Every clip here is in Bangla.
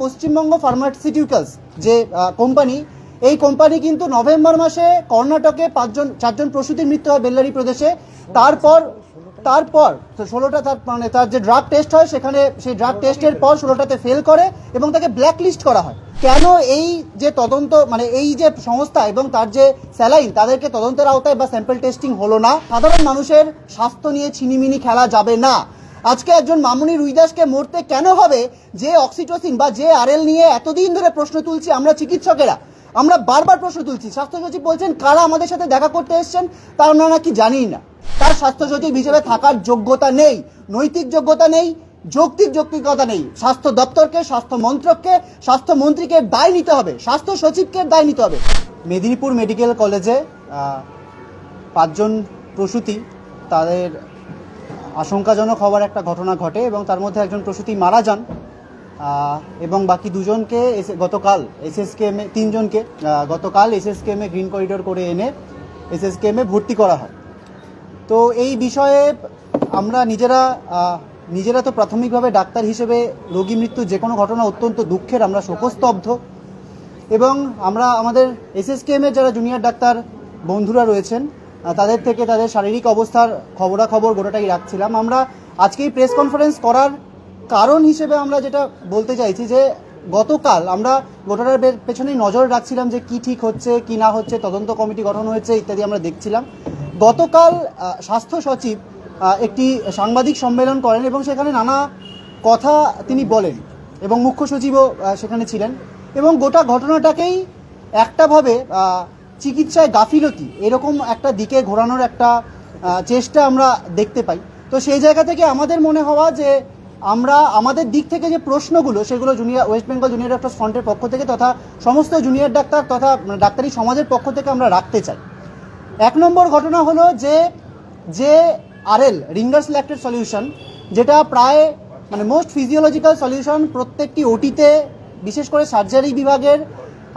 পশ্চিমবঙ্গ ফার্মাসিউটিক্যালস যে কোম্পানি, এই কোম্পানি কিন্তু নভেম্বর মাসে কর্ণাটকে পাঁচজন, চারজন প্রসূতির মৃত্যু হয় বেল্লারি প্রদেশে। তারপর তারপর ষোলোটা তার মানে তার যে ড্রাগ টেস্ট হয়, সেখানে সেই ড্রাগ টেস্টের পর ষোলোটাতে ফেল করে এবং তাকে ব্ল্যাক লিস্ট করা হয়। কেন এই যে তদন্ত মানে এই যে সংস্থা এবং তার যে স্যালাইন তাদেরকে তদন্তের আওতায় বা স্যাম্পল টেস্টিং হলো না। সাধারণ মানুষের স্বাস্থ্য নিয়ে ছিনিমিনি খেলা যাবে না। আজকে একজন মামুনি রুইদাসকে মরতে কেন হবে? যে অক্সিটোসিন বা যে আরএল নিয়ে এতদিন ধরে প্রশ্ন তুলছি আমরা চিকিৎসকেরা। আমরা বারবার প্রশ্ন তুলছি, স্বাস্থ্য সচিব বলছেন, কারা আমাদের সাথে দেখা করতে এসেছেন তা আমরা নাকি জানি না। তার স্বাস্থ্য সচিব হিসেবে থাকার যোগ্যতা নেই, নৈতিক যোগ্যতা নেই, যৌক্তিক যৌক্তিকতা নেই। স্বাস্থ্য দপ্তরকে, স্বাস্থ্য মন্ত্রককে স্বাস্থ্যমন্ত্রীকে দায় নিতে হবে, স্বাস্থ্য সচিবকে দায় নিতে হবে। মেদিনীপুর মেডিকেল কলেজে পাঁচজন প্রসূতি তাদের আশঙ্কাজনক হওয়ার একটা ঘটনা ঘটে এবং তার মধ্যে একজন প্রসূতি মারা যান এবং বাকি দুজনকে এস- গতকাল এসএসকেএমে তিনজনকে গতকাল এসএসকেএমে গ্রিন করিডোর করে এনে এসএসকেএমে ভর্তি করা হয়। তো এই বিষয়ে আমরা নিজেরা নিজেরা তো প্রাথমিকভাবে ডাক্তার হিসেবে রোগী মৃত্যু যে কোনো ঘটনা অত্যন্ত দুঃখের, আমরা শোকস্তব্ধ। এবং আমরা আমাদের এসএসকেএমের যারা জুনিয়র ডাক্তার বন্ধুরা রয়েছেন তাদের থেকে তাদের শারীরিক অবস্থার খবরাখবর গোটাটাই রাখছিলাম। আমরা আজকেই প্রেস কনফারেন্স করার কারণ হিসেবে আমরা যেটা বলতে চাইছি যে, গতকাল আমরা গোটাটার পেছনেই নজর রাখছিলাম যে কি ঠিক হচ্ছে, কি না হচ্ছে, তদন্ত কমিটি গঠন হয়েছে ইত্যাদি আমরা দেখছিলাম। গতকাল স্বাস্থ্য সচিব একটি সাংবাদিক সম্মেলন করেন এবং সেখানে নানা কথা তিনি বলেন এবং মুখ্য সচিবও সেখানে ছিলেন এবং গোটা ঘটনাটাকেই একটাভাবে চিকিৎসায় গাফিলতি, এরকম একটা দিকে ঘোরানোর একটা চেষ্টা আমরা দেখতে পাই। তো সেই জায়গা থেকে আমাদের মনে হওয়া যে আমরা, আমাদের দিক থেকে যে প্রশ্নগুলো, সেগুলো junior West Bengal junior doctor ফ্রন্টের পক্ষ থেকে তথা সমস্ত জুনিয়র ডাক্তার তথা মানে ডাক্তারি সমাজের পক্ষ থেকে আমরা রাখতে চাই। এক নম্বর ঘটনা হলো যে যে আরএল রিঙ্গার্স ল্যাক্টেড সলিউশন যেটা প্রায় মানে মোস্ট ফিজিওলজিক্যাল সলিউশন প্রত্যেকটি ওটিতে বিশেষ করে সার্জারি বিভাগের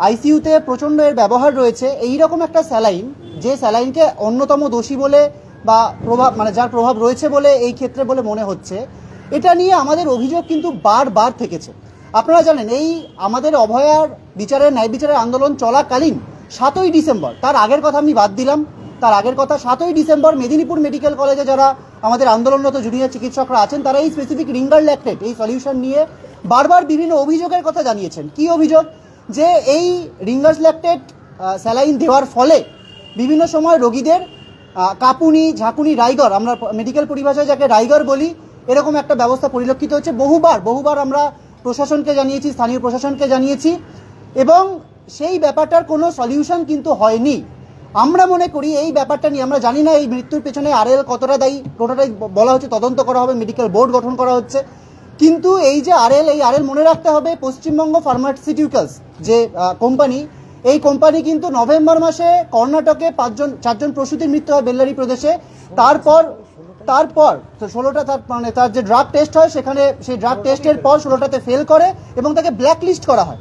আইসিইউতে প্রচণ্ড এর ব্যবহার রয়েছে। এই রকম একটা স্যালাইন, যে স্যালাইনকে অন্যতম দোষী বলে বা প্রভাব মানে যার প্রভাব রয়েছে বলে এই ক্ষেত্রে বলে মনে হচ্ছে, এটা নিয়ে আমাদের অভিযোগ কিন্তু বারবার থেকেছে। আপনারা জানেন, এই আমাদের অভয়ার বিচারের, ন্যায় বিচারের আন্দোলন চলাকালীন সাতই ডিসেম্বর, তার আগের কথা আমি বাদ দিলাম, তার আগের কথা সাতই ডিসেম্বর মেদিনীপুর মেডিকেল কলেজে যারা আমাদের আন্দোলনরত জুনিয়র চিকিৎসকরা আছেন, তারা এই স্পেসিফিক রিঙ্গার ল্যাক্টেট এই সলিউশন নিয়ে বারবার বিভিন্ন অভিযোগের কথা জানিয়েছেন। কি অভিযোগ? যে এই রিঙ্গার্স ল্যাক্টেট স্যালাইন দেওয়ার ফলে বিভিন্ন সময় রোগীদের কাঁপুনি, ঝাঁকুনি, রাইগর, আমরা মেডিকেল পরিভাষায় যাকে রাইগর বলি, এরকম একটা ব্যবস্থা পরিলক্ষিত হচ্ছে। বহুবার বহুবার আমরা প্রশাসনকে জানিয়েছি, স্থানীয় প্রশাসনকে জানিয়েছি, এবং সেই ব্যাপারটার কোনো সলিউশন কিন্তু হয়নি। আমরা মনে করি এই ব্যাপারটা নিয়ে, আমরা জানি না এই মৃত্যুর পেছনে আরএল কতটা দায়ী গোটাটাই বলা হচ্ছে, তদন্ত করা হবে মেডিকেল বোর্ড গঠন করা হচ্ছে। কিন্তু এই যে আরএল, এই আরএল মনে রাখতে হবে পশ্চিমবঙ্গ ফার্মাসিউটিক্যালস যে কোম্পানি এই কোম্পানি কিন্তু নভেম্বর মাসে কর্ণাটকে পাঁচজন, চারজন প্রসূতির মৃত্যু হয় বেল্লারি প্রদেশে। তারপর তারপর ষোলোটা তার মানে তার যে ড্রাগ টেস্ট হয়, সেখানে সেই ড্রাগ টেস্টের পর ষোলোটাতে ফেল করে এবং তাকে ব্ল্যাক লিস্ট করা হয়।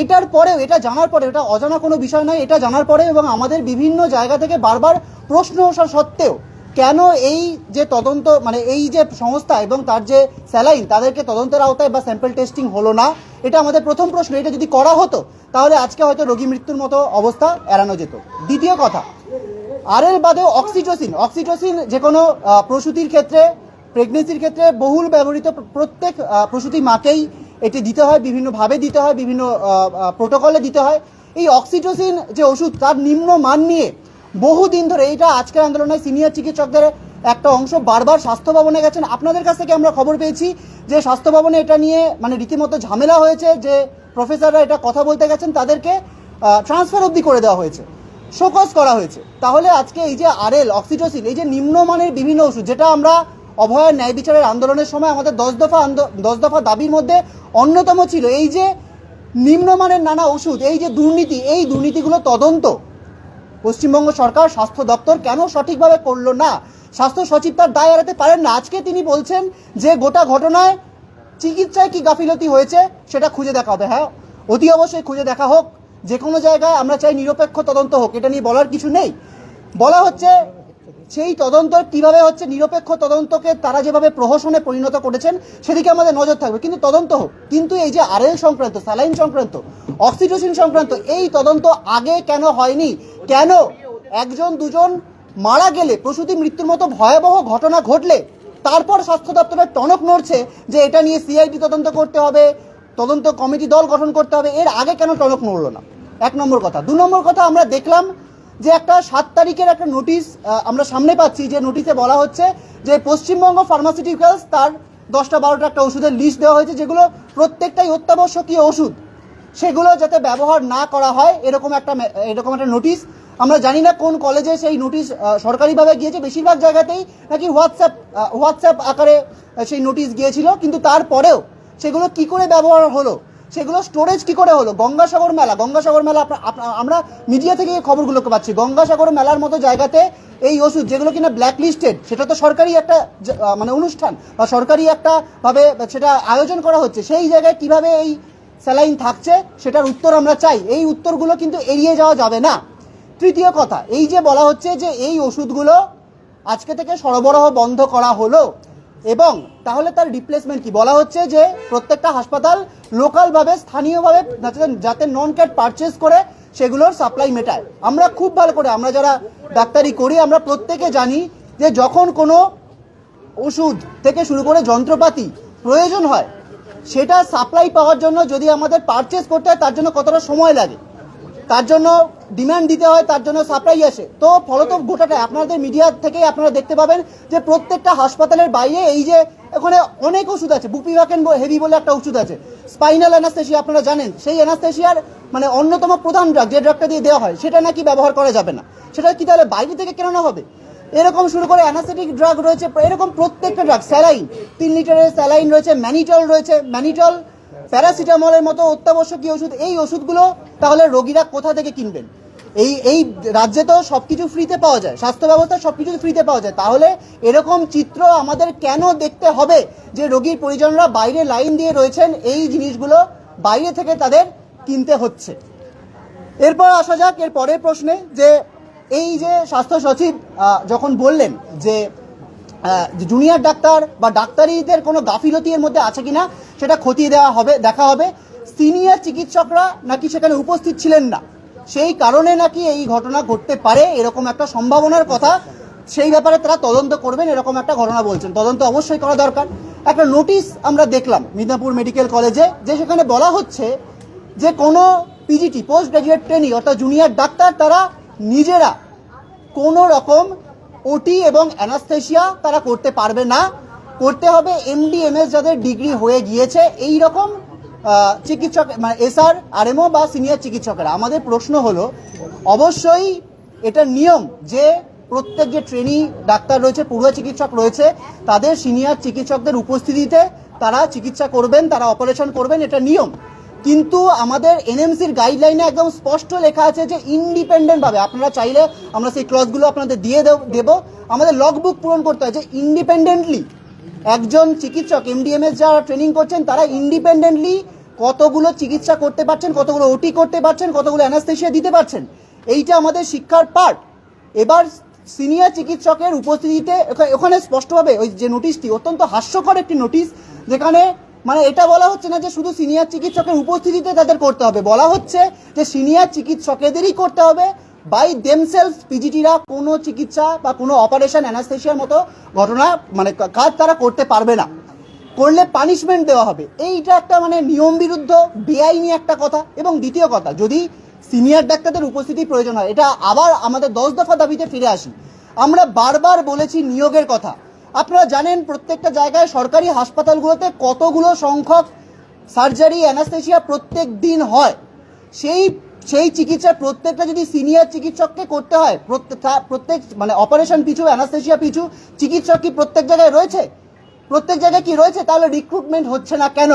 এটার পরেও, এটা জানার পরে এটা অজানা কোনো বিষয় নয়, এটা জানার পরে এবং আমাদের বিভিন্ন জায়গা থেকে বারবার প্রশ্ন আসা সত্ত্বেও কেন এই যে তদন্ত মানে এই যে সংস্থা এবং তার যে স্যালাইন, তাদেরকে তদন্তের আওতায় বা স্যাম্পল টেস্টিং হলো না, এটা আমাদের প্রথম প্রশ্ন। এটা যদি করা হতো, তাহলে আজকে হয়তো রোগী মৃত্যুর মতো অবস্থা এড়ানো যেত। দ্বিতীয় কথা, আরএল বাদেও অক্সিটোসিন। অক্সিটোসিন যে কোনো প্রসূতির ক্ষেত্রে প্রেগনেন্সির ক্ষেত্রে বহুল ব্যবহৃত প্রত্যেক প্রসূতি মাকেই এটি দিতে হয়, বিভিন্নভাবে দিতে হয়, বিভিন্ন প্রোটোকলে দিতে হয়। এই অক্সিটোসিন যে ওষুধ, তার নিম্ন মান নিয়ে বহুদিন ধরে এইটা আজকের আন্দোলনে সিনিয়র চিকিৎসকদের একটা অংশ বারবার স্বাস্থ্য ভবনে গেছেন। আপনাদের কাছ থেকে আমরা খবর পেয়েছি যে স্বাস্থ্য ভবনে এটা নিয়ে মানে রীতিমতো ঝামেলা হয়েছে, যে প্রফেসররা এটা কথা বলতে গেছেন, তাদেরকে ট্রান্সফার অবধি করে দেওয়া হয়েছে, শোকজ করা হয়েছে। তাহলে আজকে এই যে আরএল অক্সিটোসিন এই যে নিম্নমানের বিভিন্ন ওষুধ, যেটা আমরা অভয়ের ন্যায় বিচারের আন্দোলনের সময় আমাদের দশ দফা দশ দফা দাবির মধ্যে অন্যতম ছিল। এই যে নিম্নমানের নানা ওষুধ, এই যে দুর্নীতি, এই দুর্নীতিগুলো তদন্ত পশ্চিমবঙ্গ সরকার স্বাস্থ্য দপ্তর কেন সঠিকভাবে করল না? স্বাস্থ্য সচিব তার দায় এড়াতে পারেন না। আজকে তিনি বলছেন যে গোটা ঘটনায় চিকিৎসায় কি গাফিলতি হয়েছে সেটা খুঁজে দেখা হবে। হ্যাঁ অতি অবশ্যই খুঁজে দেখা হোক। যে কোনো জায়গায় আমরা চাই নিরপেক্ষ তদন্ত হোক, এটা নিয়ে বলার কিছু নেই। বলা হচ্ছে সেই তদন্ত কীভাবে হচ্ছে নিরপেক্ষ তদন্তকে তারা যেভাবে প্রহসনে পরিণত করেছেন, সেদিকে আমাদের নজর থাকবে। কিন্তু তদন্ত হোক। কিন্তু এই যে আরএল সংক্রান্ত, স্যালাইন সংক্রান্ত, অক্সিটোসিন সংক্রান্ত, এই তদন্ত আগে কেন হয়নি? কেন একজন, দুজন মারা গেলে, প্রসূতি মৃত্যুর মতো ভয়াবহ ঘটনা ঘটলে, তারপর স্বাস্থ্য দপ্তরের টনক নড়ছে যে এটা নিয়ে সিআইডি তদন্ত করতে হবে, তদন্ত কমিটি দল গঠন করতে হবে, এর আগে কেন টনক নড়লো না? এক নম্বর কথা। দু নম্বর কথা, আমরা দেখলাম যে একটা সাত তারিখের একটা নোটিশ আমরা সামনে পাচ্ছি যে নোটিশে বলা হচ্ছে যে পশ্চিমবঙ্গ ফার্মাসিউটিক্যালস তার দশটা, বারোটা একটা ওষুধের লিস্ট দেওয়া হয়েছে, যেগুলো প্রত্যেকটাই অত্যাবশ্যকীয় ওষুধ। সেগুলো যাতে ব্যবহার না করা হয়, এরকম একটা এরকম একটা নোটিশ আমরা জানি না কোন কলেজে সেই নোটিশ সরকারিভাবে গিয়েছে, বেশিরভাগ জায়গাতেই নাকি হোয়াটসঅ্যাপ হোয়াটসঅ্যাপ আকারে সেই নোটিশ গিয়েছিল, কিন্তু তারপরেও সেগুলো কি করে ব্যবহার হলো? সেগুলো স্টোরেজ কি করে হলো? গঙ্গাসাগর মেলা গঙ্গাসাগর মেলা আমরা মিডিয়া থেকে খবরগুলোকে পাচ্ছি। গঙ্গাসাগর মেলার মতো জায়গাতে এই ওষুধ, যেগুলো কিনা ব্ল্যাক লিস্টেড সেটা তো সরকারি একটা মানে অনুষ্ঠান, বা সরকারি একটা ভাবে সেটা আয়োজন করা হচ্ছে, সেই জায়গায় কীভাবে এই স্যালাইন থাকছে, সেটার উত্তর আমরা চাই। এই উত্তরগুলো কিন্তু এড়িয়ে যাওয়া যাবে না। তৃতীয় কথা, এই যে বলা হচ্ছে যে এই ওষুধগুলো আজকে থেকে সরবরাহ বন্ধ করা হলো, এবং তাহলে তার রিপ্লেসমেন্ট কি? বলা হচ্ছে যে প্রত্যেকটা হাসপাতাল লোকালভাবে, স্থানীয়ভাবে, যাতে- নন ক্যাট পারচেস করে, সেগুলোর সাপ্লাই মেটায়। আমরা খুব ভালো করে, আমরা যারা ডাক্তারি করি, আমরা প্রত্যেকে জানি যে যখন কোনো ওষুধ থেকে শুরু করে যন্ত্রপাতি প্রয়োজন হয় সেটা সাপ্লাই পাওয়ার জন্য যদি আমাদের পারচেস করতে হয়, তার জন্য কতটা সময় লাগে? তার জন্য ডিমান্ড দিতে হয়, তার জন্য সাপ্লাই আসে। তো ফলত গোটাটা আপনাদের মিডিয়া থেকেই আপনারা দেখতে পাবেন যে প্রত্যেকটা হাসপাতালের বাইরে এই যে এখানে অনেক ওষুধ আছে বুপি বুপিভাকেন হেভি বলে একটা ওষুধ আছে। স্পাইনাল অ্যানাস্থেশিয়া আপনারা জানেন, সেই অ্যানাস্থেশিয়ার মানে অন্যতম প্রধান ড্রাগ যে ড্রাগটা দিয়ে দেওয়া হয়, সেটা নাকি ব্যবহার করা যাবে না। সেটা কি তাহলে বাইরে থেকে কেন হবে? এরকম শুরু করে অ্যানাসেটিক ড্রাগ রয়েছে, এরকম প্রত্যেকটা ড্রাগ স্যালাইন তিন লিটারের স্যালাইন রয়েছে ম্যানিটল রয়েছে ম্যানিটল প্যারাসিটামলের মতো অত্যাবশ্যকীয় ওষুধ, এই ওষুধগুলো তাহলে রোগীরা কোথা থেকে কিনবেন? এই এই রাজ্যে তো সব কিছু ফ্রিতে পাওয়া যায় স্বাস্থ্য ব্যবস্থা সব কিছু ফ্রিতে পাওয়া যায়। তাহলে এরকম চিত্র আমাদের কেন দেখতে হবে যে রোগীর পরিজনরা বাইরে লাইন দিয়ে রয়েছেন, এই জিনিসগুলো বাইরে থেকে তাদের কিনতে হচ্ছে? এরপর আসা যাক, এর পরের প্রশ্নে যে এই যে স্বাস্থ্য সচিব যখন বললেন যে জুনিয়র ডাক্তার বা ডাক্তারিদের কোনো গাফিলতি এর মধ্যে আছে কিনা, সেটা খতিয়ে দেওয়া হবে, দেখা হবে। সিনিয়র চিকিৎসকরা নাকি সেখানে উপস্থিত ছিলেন না। সেই কারণে নাকি এই ঘটনা ঘটতে পারে, এরকম একটা সম্ভাবনার কথা। সেই ব্যাপারে তারা তদন্ত করবেন, এরকম একটা ঘটনা বলছেন। তদন্ত অবশ্যই করা দরকার। একটা নোটিশ আমরা দেখলাম মিদনাপুর মেডিকেল কলেজে যে সেখানে বলা হচ্ছে যে কোনো পিজিটি পোস্ট গ্রাজুয়েট ট্রেনিং অর্থাৎ জুনিয়র ডাক্তার, তারা নিজেরা কোনো রকম ওটি এবং অ্যানাস্থেশিয়া তারা করতে পারবে না। করতে হবে এমডি এমএস যাদের ডিগ্রি হয়ে গিয়েছে এই রকম চিকিৎসক মানে এসআর আরএমও বা সিনিয়র চিকিৎসকেরা। আমাদের প্রশ্ন হলো, অবশ্যই এটা নিয়ম যে প্রত্যেক যে ট্রেনি ডাক্তার রয়েছে, পূর্ব চিকিৎসক রয়েছে, তাদের সিনিয়র চিকিৎসকদের উপস্থিতিতে তারা চিকিৎসা করবেন, তারা অপারেশন করবেন, এটা নিয়ম। কিন্তু আমাদের এনএমসির গাইডলাইনে একদম স্পষ্ট লেখা আছে যে ইন্ডিপেন্ডেন্ট ভাবে। আপনারা চাইলে আমরা সেই ক্লসগুলো আপনাদের দিয়ে দেব আমাদের লগবুক পূরণ করতে হয় যে ইন্ডিপেন্ডেন্টলি একজন চিকিৎসক এমডিএমএস যারা ট্রেনিং করছেন, তারা ইন্ডিপেন্ডেন্টলি কতগুলো চিকিৎসা করতে পারছেন, কতগুলো ওটি করতে পারছেন, কতগুলো অ্যানাস্থেশিয়া দিতে পারছেন। এইটা আমাদের শিক্ষার পার্ট এবার সিনিয়র চিকিৎসকের উপস্থিতিতে ওখা- ওখানে স্পষ্টভাবে ওই যে নোটিশটি অত্যন্ত হাস্যকর একটি নোটিশ যেখানে মানে এটা বলা হচ্ছে না যে শুধু সিনিয়র চিকিৎসকের উপস্থিতিতে তাদের করতে হবে। বলা হচ্ছে যে সিনিয়র চিকিৎসকেদেরই করতে হবে। বাই দেমসেলস পিজিটিরা কোনো চিকিৎসা বা কোনো অপারেশন অ্যানাস্থেশিয়ার মতো ঘটনা মানে কাজ তারা করতে পারবে না। করলে পানিশমেন্ট দেওয়া হবে। এইটা একটা মানে নিয়ম বিরুদ্ধ, বেআইনি একটা কথা। এবং দ্বিতীয় কথা, যদি সিনিয়র ডাক্তারদের উপস্থিতি প্রয়োজন হয়, এটা আবার আমাদের দশ দফা দাবিতে ফিরে আসি। আমরা বারবার বলেছি নিয়োগের কথা। আপনারা জানেন প্রত্যেকটা জায়গায় সরকারি হাসপাতালগুলোতে কতগুলো সংখ্যক সার্জারি অ্যানাস্থেশিয়া প্রত্যেক দিন হয়। সেই সেই চিকিৎসা প্রত্যেকটা যদি সিনিয়র চিকিৎসককে করতে হয় প্রত্যেক মানে অপারেশন পিছু অ্যানাস্থেশিয়া পিছু, চিকিৎসক কি প্রত্যেক জায়গায় রয়েছে? প্রত্যেক জায়গায় কি রয়েছে? তাহলে রিক্রুটমেন্ট হচ্ছে না কেন?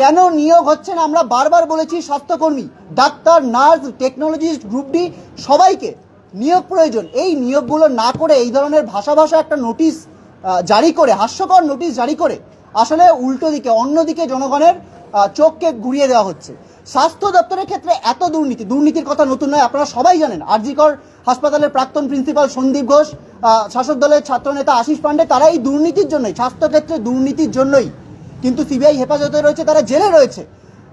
কেন নিয়োগ হচ্ছে না? আমরা বারবার বলেছি স্বাস্থ্যকর্মী, doctor, nurse technologist group D সবাইকে নিয়োগ প্রয়োজন। এই নিয়োগগুলো না করে এই ধরনের ভাষা ভাষা একটা নোটিশ জারি করে, হাস্যকর নোটিশ জারি করে আসলে উল্টো দিকে অন্যদিকে জনগণের চোখকে ঘুরিয়ে দেওয়া হচ্ছে। স্বাস্থ্য দপ্তরের ক্ষেত্রে এত দুর্নীতি, দুর্নীতির কথা নতুন নয়, আপনারা সবাই জানেন, আরজিকর হাসপাতালের প্রাক্তন প্রিন্সিপাল সন্দীপ ঘোষ শাসক দলের ছাত্রনেতা আশিস পান্ডে, তারা এই দুর্নীতির জন্যই, স্বাস্থ্যক্ষেত্রে দুর্নীতির জন্যই, কিন্তু সিবিআই হেফাজতে রয়েছে, তারা জেলে রয়েছে।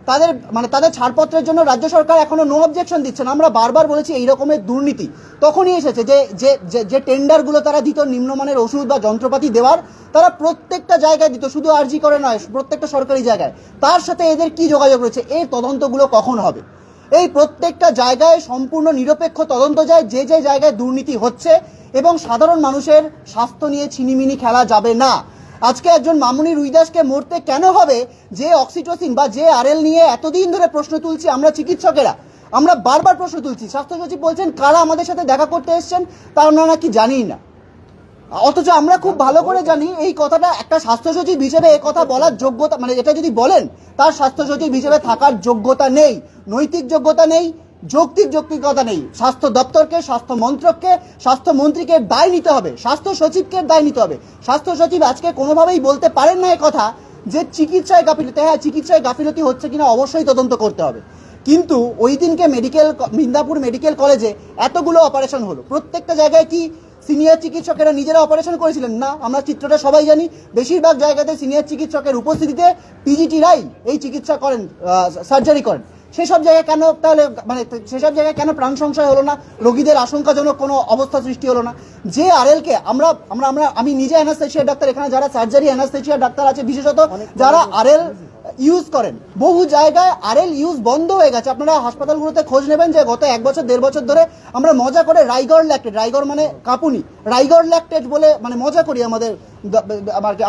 তাদের মানে তাদের ছাড়পত্রের জন্য রাজ্য সরকার এখনও নো অবজেকশন দিচ্ছে না। আমরা বারবার বলেছি এই রকমের দুর্নীতি। তখনই এসেছে যে, যে- যে টেন্ডারগুলো তারা দিত, নিম্নমানের ওষুধ বা যন্ত্রপাতি দেওয়ার, তারা প্রত্যেকটা জায়গায় দিত, শুধু আরজি করে নয়, প্রত্যেকটা সরকারি জায়গায়। তার সাথে এদের কি যোগাযোগ রয়েছে? এই তদন্তগুলো কখন হবে? এই প্রত্যেকটা জায়গায় সম্পূর্ণ নিরপেক্ষ তদন্ত যায়, যে যে জায়গায় দুর্নীতি হচ্ছে এবং সাধারণ মানুষের স্বাস্থ্য নিয়ে ছিনিমিনি খেলা যাবে না। আজকে একজন মামুনি রুইদাসকে মরতে কেন হবে? যে অক্সিটোসিন বা যে আরএল নিয়ে এতদিন ধরে প্রশ্ন তুলছি আমরা চিকিৎসকেরা। আমরা বারবার প্রশ্ন তুলছি। স্বাস্থ্য সচিব বলছেন, কারা আমাদের সাথে দেখা করতে এসছেন তা আমরা নাকি জানি না। অথচ আমরা খুব ভালো করে জানি এই কথাটা একটা স্বাস্থ্য সচিব হিসেবে এই কথা বলার যোগ্যতা মানে এটা যদি বলেন, তার স্বাস্থ্য সচিব হিসেবে থাকার যোগ্যতা নেই, নৈতিক যোগ্যতা নেই যৌক্তিক যৌক্তিকতা নেই। স্বাস্থ্য দপ্তরকে, স্বাস্থ্য মন্ত্রককে স্বাস্থ্যমন্ত্রীকে দায় নিতে হবে। স্বাস্থ্য সচিবকে দায় নিতে হবে। স্বাস্থ্য সচিব আজকে কোনোভাবেই বলতে পারেন না কথা যে চিকিৎসায় গাফিলতি হ্যাঁ চিকিৎসায় গাফিলতি হচ্ছে কিনা অবশ্যই তদন্ত করতে হবে। কিন্তু ওই দিনকে মেডিকেল মিদনাপুর মেডিকেল কলেজে এতগুলো অপারেশন হলো। প্রত্যেকটা জায়গায় কি সিনিয়র চিকিৎসকেরা নিজেরা অপারেশন করেছিলেন? না, আমরা চিত্রটা সবাই জানি। বেশিরভাগ জায়গাতে সিনিয়র চিকিৎসকের উপস্থিতিতে পিজিটিরাই এই চিকিৎসা করেন সার্জারি করেন। সেসব জায়গায় কেন তাহলে মানে সেসব জায়গায় কেন প্রাণ সংশয় হলো না? রোগীদের আশঙ্কাজনক কোনো অবস্থা সৃষ্টি হলো না? যে আরএলকে আমরা আমরা আমরা আমি নিজে অ্যানাস্থেশিয়া ডাক্তার এখানে যারা সার্জারি অ্যানাস্থেশিয়া ডাক্তার আছে বিশেষত যারা আরএল ইউজ করেন। বহু জায়গায় আরএল ইউজ বন্ধ হয়ে গেছে। আপনারা হাসপাতালগুলোতে খোঁজ নেবেন যে গত এক বছর, দেড় বছর ধরে আমরা মজা করে রাইগড় ল্যাকটেড রাইগড় মানে কাপুনি। রাইগড় ল্যাকটেড বলে মানে মজা করি আমাদের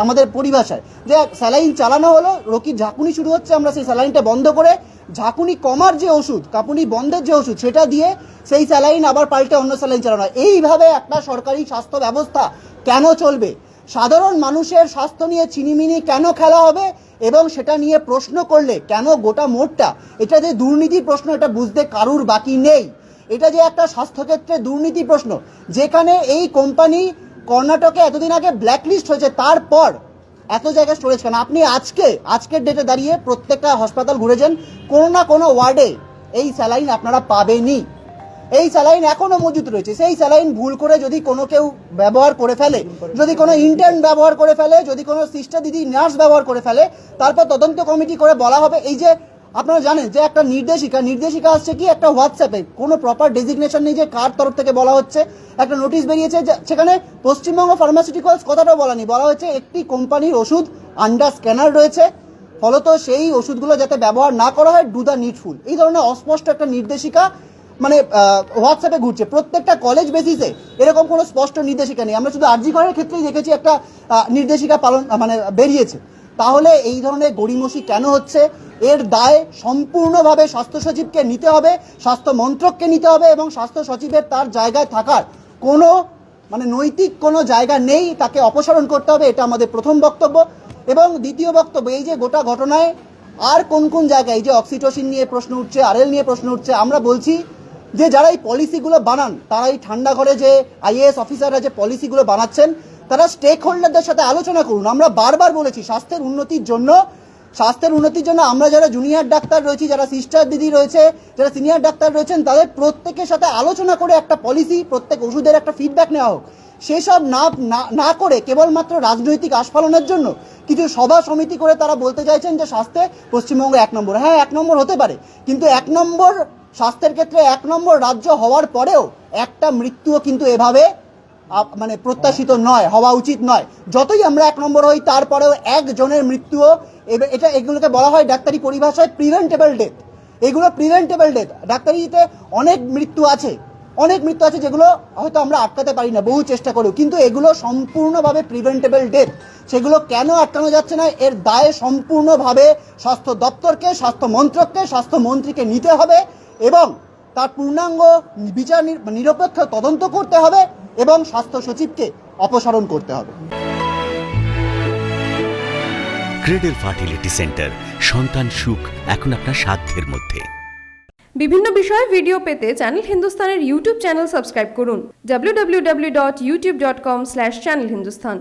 আমাদের পরিভাষায়। যে স্যালাইন চালানো হলো রোগীর ঝাঁকুনি শুরু হচ্ছে, আমরা সেই স্যালাইনটা বন্ধ করে ঝাঁকুনি কমার যে ওষুধ, কাপুনি বন্ধের যে ওষুধ, সেটা দিয়ে সেই স্যালাইন আবার পাল্টে অন্য স্যালাইন চালানো হয়। এইভাবে একটা সরকারি স্বাস্থ্য ব্যবস্থা কেন চলবে? সাধারণ মানুষের স্বাস্থ্য নিয়ে চিনিমিনি কেন খেলা হবে এবং সেটা নিয়ে প্রশ্ন করলে কেন গোটা মোড়টা? এটা যে দুর্নীতির প্রশ্ন, এটা বুঝতে কারুর বাকি নেই। এটা যে একটা স্বাস্থ্যক্ষেত্রে দুর্নীতি প্রশ্ন, যেখানে এই কোম্পানি কর্ণাটকে এতদিন আগে ব্ল্যাকলিস্ট হয়েছে, তারপর এত জায়গায় স্টোরেজ কেন? আপনি আজকে, আজকের ডেটে দাঁড়িয়ে প্রত্যেকটা হাসপাতাল ঘুরেছেন কোনো না কোনো ওয়ার্ডে এই স্যালাইন আপনারা পাবেনই। এই স্যালাইন এখনও মজুদ রয়েছে। সেই স্যালাইন ভুল করে যদি কোনো কেউ ব্যবহার করে ফেলে, যদি কোনো ইন্টার্ন ব্যবহার করে ফেলে, যদি কোনো সিস্টার দিদি নার্স ব্যবহার করে ফেলে, তারপর তদন্ত কমিটি করে বলা হবে, এই যে আপনারা জানেন যে একটা নির্দেশিকা নির্দেশিকা আসছে কি একটা হোয়াটসঅ্যাপে, কোনো প্রপার ডেজিগনেশন নেই যে কার তরফ থেকে বলা হচ্ছে। একটা নোটিশ বেরিয়েছে সেখানে পশ্চিমবঙ্গ ফার্মাসিউটিক্যালস কথাটাও বলা নেই। বলা হয়েছে একটি কোম্পানির ওষুধ আন্ডার স্ক্যানার রয়েছে। ফলত সেই ওষুধগুলো যাতে ব্যবহার না করা হয় ডু দ্য নিডফুল এই ধরনের অস্পষ্ট একটা নির্দেশিকা মানে হোয়াটসঅ্যাপে ঘুরছে। প্রত্যেকটা কলেজ বেসিসে এরকম কোনো স্পষ্ট নির্দেশিকা নেই। আমরা শুধু আর্জি করার ক্ষেত্রেই দেখেছি একটা নির্দেশিকা পালন মানে বেরিয়েছে। তাহলে এই ধরনের গড়িমসি কেন হচ্ছে? এর দায় সম্পূর্ণভাবে স্বাস্থ্য সচিবকে নিতে হবে, স্বাস্থ্য মন্ত্রককে নিতে হবে এবং স্বাস্থ্য সচিবের তার জায়গায় থাকার কোনো মানে নৈতিক কোনো জায়গা নেই, তাকে অপসারণ করতে হবে, এটা আমাদের প্রথম বক্তব্য। এবং দ্বিতীয় বক্তব্য, এই যে গোটা ঘটনায় আর কোন কোন জায়গায় যে অক্সিটোসিন নিয়ে প্রশ্ন উঠছে আরএল নিয়ে প্রশ্ন উঠছে, আমরা বলছি যে যারা এই পলিসিগুলো বানান, তারা এই ঠান্ডা ঘরে যে আইএএস অফিসাররা যে পলিসিগুলো বানাচ্ছেন, তারা স্টেক হোল্ডারদের সাথে আলোচনা করুন। আমরা বারবার বলেছি, স্বাস্থ্যের উন্নতির জন্য, স্বাস্থ্যের উন্নতির জন্য আমরা যারা জুনিয়র ডাক্তার রয়েছি, যারা সিস্টার দিদি রয়েছে, যারা সিনিয়র ডাক্তার রয়েছেন, তাদের প্রত্যেকের সাথে আলোচনা করে একটা পলিসি প্রত্যেক ওষুধের একটা ফিডব্যাক নেওয়া হোক। সেসব না, না- করে কেবলমাত্র রাজনৈতিক আস্ফালনের জন্য কিছু সভা সমিতি করে তারা বলতে চাইছেন যে স্বাস্থ্যে পশ্চিমবঙ্গ এক নম্বর। হ্যাঁ এক নম্বর হতে পারে, কিন্তু এক নম্বর স্বাস্থ্যের ক্ষেত্রে এক নম্বর রাজ্য হওয়ার পরেও একটা মৃত্যুও কিন্তু এভাবে মানে প্রত্যাশিত নয়, হওয়া উচিত নয়। যতই আমরা এক নম্বর হই, তারপরেও একজনের মৃত্যুও এটা, এগুলোকে বলা হয় ডাক্তারি পরিভাষায় প্রিভেন্টেবল ডেথ এগুলো প্রিভেন্টেবল ডেথ ডাক্তারিতে অনেক মৃত্যু আছে, অনেক মৃত্যু আছে যেগুলো হয়তো আমরা আটকাতে পারি না, বহু চেষ্টা করেও। কিন্তু এগুলো সম্পূর্ণভাবে প্রিভেন্টেবল ডেথ সেগুলো কেন আটকানো যাচ্ছে না? এর দায়ে সম্পূর্ণভাবে স্বাস্থ্য দপ্তরকে, স্বাস্থ্য মন্ত্রককে স্বাস্থ্যমন্ত্রীকে নিতে হবে। এবং তার পূর্ণাঙ্গ বিচার নিরপেক্ষ তদন্ত করতে হবে এবং স্বাস্থ্য সচিবকে অপসারণ করতে হবে। ক্রেডেল ফার্টিলিটি সেন্টার সন্তান সুখ এখন আপনার সাধ্যের মধ্যে। বিভিন্ন বিষয়ে ভিডিও পেতে চ্যানেল হিন্দুস্তানের ইউটিউব চ্যানেল সাবস্ক্রাইব করুন www.youtube.com/channelhindustan